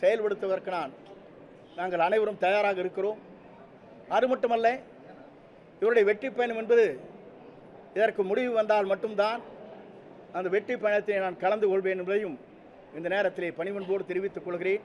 செயல்படுத்துவதற்கு நான் நாங்கள் அனைவரும் தயாராக இருக்கிறோம். அது மட்டுமல்ல இவருடைய வெற்றி பயணம் என்பது இதற்கு முடிவு வந்தால் மட்டும்தான் அந்த வெற்றி பயணத்தை நான் கலந்து கொள்வேன் என்பதையும் இந்த நேரத்திலே பணிவன்போடு தெரிவித்துக் கொள்கிறேன்.